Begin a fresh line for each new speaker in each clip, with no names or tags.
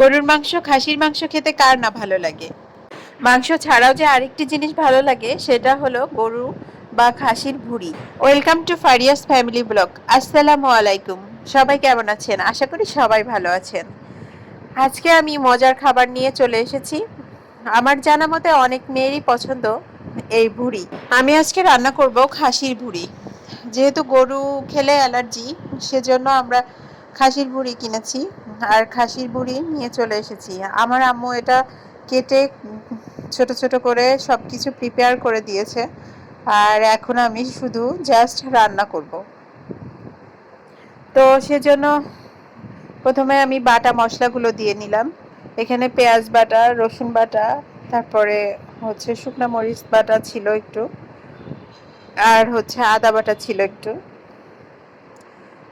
গরুর মাংস, খাসির মাংস খেতে কার না ভালো লাগে? মাংস ছাড়াও যে আরেকটি জিনিস ভালো লাগে, সেটা হলো গরু বা খাসির ভুড়ি। Welcome to Faria's family blog আসসালামু আলাইকুম। সবাই কেমন আছেন? আশা করি সবাই ভালো আছেন। আজকে আমি মজার খাবার নিয়ে চলে এসেছি। আমার জানা মতে অনেক মেয়েরই পছন্দ এই ভুড়ি। আমি আজকে রান্না করব খাসির ভুড়ি। যেহেতু গরু খেলে অ্যালার্জি, সেজন্য আমরা খাসির ভুড়ি কিনেছি। আর খাসির বুড়ি নিয়ে চলে এসেছি। আমার আম্মু এটা কেটে ছোট ছোট করে সব কিছু প্রিপেয়ার করে দিয়েছে। আর এখন আমি শুধু জাস্ট রান্না করব। তো সেজন্য প্রথমে আমি বাটা মশলাগুলো দিয়ে নিলাম। এখানে পেঁয়াজ বাটা, রসুন বাটা, তারপরে হচ্ছে শুকনো মরিচ বাটা ছিল একটু। আর হচ্ছে আদা বাটা ছিল একটু।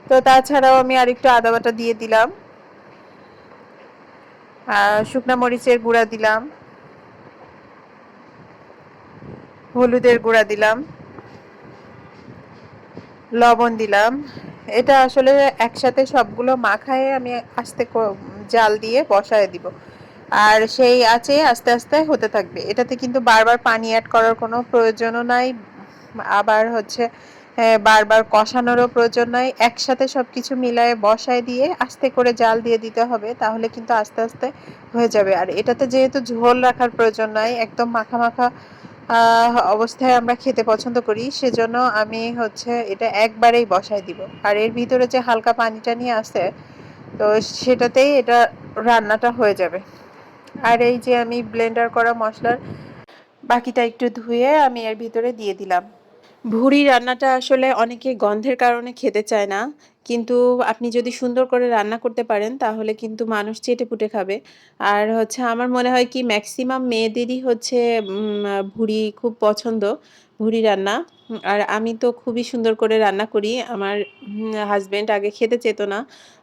তো তাছাড়াও আমি আরেকটু আদা বাটা দিয়ে দিলাম। শুকনো মরিচের গুঁড়া দিলাম। হলুদের গুঁড়া দিলাম। লবণ দিলাম। এটা আসলে একসাথে সবগুলো মাখায় আমি আস্তে জাল দিয়ে বসায় দিব। আর সেই আছে আস্তে আস্তে হতে থাকবে। এটাতে কিন্তু বারবার পানি অ্যাড করার কোনো প্রয়োজনও নাই। আবার হচ্ছে বারবার কষানোরও প্রয়োজন নয়। একসাথে সব কিছু মিলায়ে বসায় দিয়ে আস্তে করে জাল দিয়ে দিতে হবে, তাহলে কিন্তু আস্তে আস্তে হয়ে যাবে। আর এটাতে যেহেতু ঝোল রাখার প্রয়োজন নয়, একদম মাখা মাখা অবস্থায় আমরা খেতে পছন্দ করি, সেজন্য আমি হচ্ছে এটা একবারেই বসায় দিব। আর এর ভিতরে যে হালকা পানিটা নিয়ে আসে তো সেটাতেই এটা রান্নাটা হয়ে যাবে। আর এই যে আমি ব্লেন্ডার করা মশলার বাকিটা একটু ধুয়ে আমি এর ভিতরে দিয়ে দিলাম। ভুড়ি রান্নাটা আসলে অনেকে গন্ধের কারণে খেতে চায় না। কিন্তু আপনি যদি সুন্দর করে রান্না করতে পারেন, তাহলে কিন্তু মানুষ চেটে পুটে খাবে। আর হচ্ছে আমার মনে হয় কি ম্যাক্সিমাম মেয়েদেরই হচ্ছে ভুড়ি খুব পছন্দ, ভুড়ি রান্না। আর আমি তো খুবই সুন্দর করে রান্না করি। আমার হাজব্যান্ড আগে খেতে চেত না।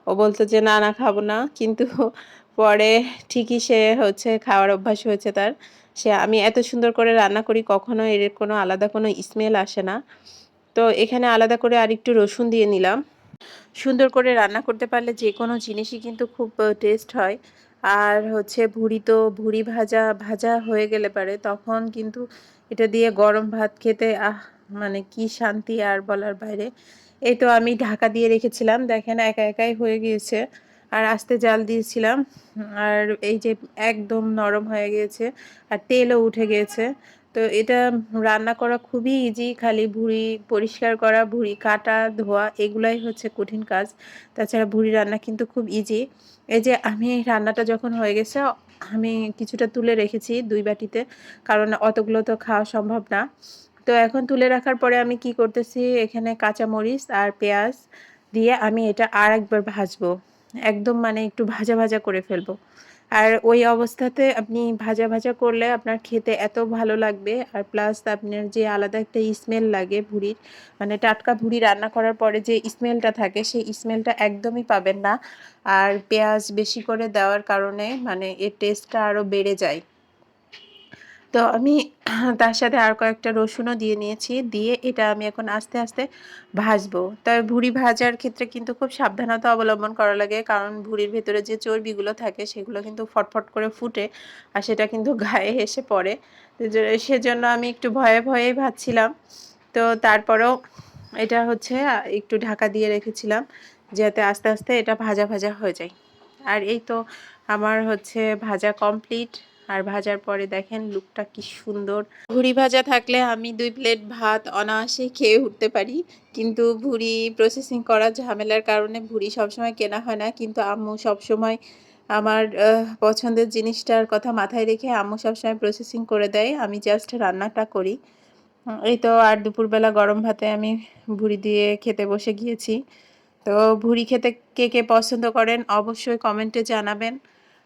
ও বলতো যে, না না, খাব না। কিন্তু পরে ঠিকই সে হচ্ছে খাওয়ার অভ্যাস হয়েছে তার। সে আমি এত সুন্দর করে রান্না করি কখনো এর কোনো আলাদা কোনো স্মেল আসে না। তো এখানে আলাদা করে আরেকটু রসুন দিয়ে নিলাম। সুন্দর করে রান্না করতে পারলে যে কোনো জিনিসই কিন্তু খুব টেস্ট হয়। আর হচ্ছে ভুড়ি তো ভুড়ি ভাজা ভাজা হয়ে গেলে পারে, তখন কিন্তু এটা দিয়ে গরম ভাত খেতে, আহ মানে কি শান্তি আর বলার বাইরে। এই তো আমি ঢাকা দিয়ে রেখেছিলাম, দেখেন একা একাই হয়ে গিয়েছে। আর আস্তে জাল দিয়েছিলাম। আর এই যে একদম নরম হয়ে গিয়েছে আর তেলও উঠে গিয়েছে তো এটা রান্না করা খুবই ইজি খালি ভুড়ি পরিষ্কার করা, ভুড়ি কাটা, ধোয়া, এগুলাই হচ্ছে কঠিন কাজ। তাছাড়া ভুড়ি রান্না কিন্তু খুব ইজি এই যে আমি রান্নাটা যখন হয়ে গেছে, আমি কিছুটা তুলে রেখেছি দুই বাটিতে, কারণ অতগুলো তো খাওয়া সম্ভব না। তো এখন তুলে রাখার পরে আমি কি করতেছি, এখানে কাঁচামরিচ আর পেঁয়াজ দিয়ে আমি এটা আর একবার ভাজবো। একদম মানে একটু ভাজা ভাজা করে ফেলব। আর ওই অবস্থাতে আপনি ভাজা ভাজা করলে আপনার খেতে এত ভালো লাগবে। আর প্লাস আপনার যে আলাদা একটা স্মেল লাগে ভুড়ির মানে টাটকা ভুড়ি রান্না করার পরে যে স্মেলটা থাকে, সেই স্মেলটা একদমই পাবেন না। আর পেঁয়াজ বেশি করে দেওয়ার কারণে মানে এর টেস্টটা আরও বেড়ে যায়। তো আমি তার সাথে আর কয়েকটা রসুনও দিয়ে নিয়েছি। দিয়ে এটা আমি এখন আস্তে আস্তে ভাজবো। তবে ভুড়ি ভাজার ক্ষেত্রে কিন্তু খুব সাবধানতা অবলম্বন করা লাগে। কারণ ভুড়ির ভেতরে যে চর্বিগুলো থাকে, সেগুলো কিন্তু ফটফট করে ফুটে আর সেটা কিন্তু গায়ে এসে পড়ে। সেজন্য আমি একটু ভয়ে ভয়েই ভাজছিলাম। তো তারপরেও এটা হচ্ছে, একটু ঢাকা দিয়ে রেখেছিলাম যাতে আস্তে আস্তে এটা ভাজা ভাজা হয়ে যায়। আর এই তো আমার হচ্ছে ভাজা কমপ্লিট। আর ভাজার পরে দেখেন লুকটা কি সুন্দর। ভুড়ি ভাজা থাকলে আমি দুই প্লেট ভাত অনায়াসে খেয়ে উঠতে পারি। কিন্তু ভুড়ি প্রসেসিং করার ঝামেলার কারণে ভুড়ি সবসময় কেনা হয় না। কিন্তু আম্মু সবসময় আমার পছন্দের জিনিসটার কথা মাথায় রেখে আম্মু সবসময় প্রসেসিং করে দেয়। আমি জাস্ট রান্নাটা করি। এই তো আর দুপুরবেলা গরম ভাতে আমি ভুড়ি দিয়ে খেতে বসে গিয়েছি। তো ভুড়ি খেতে কে কে পছন্দ করেন অবশ্যই কমেন্টে জানাবেন।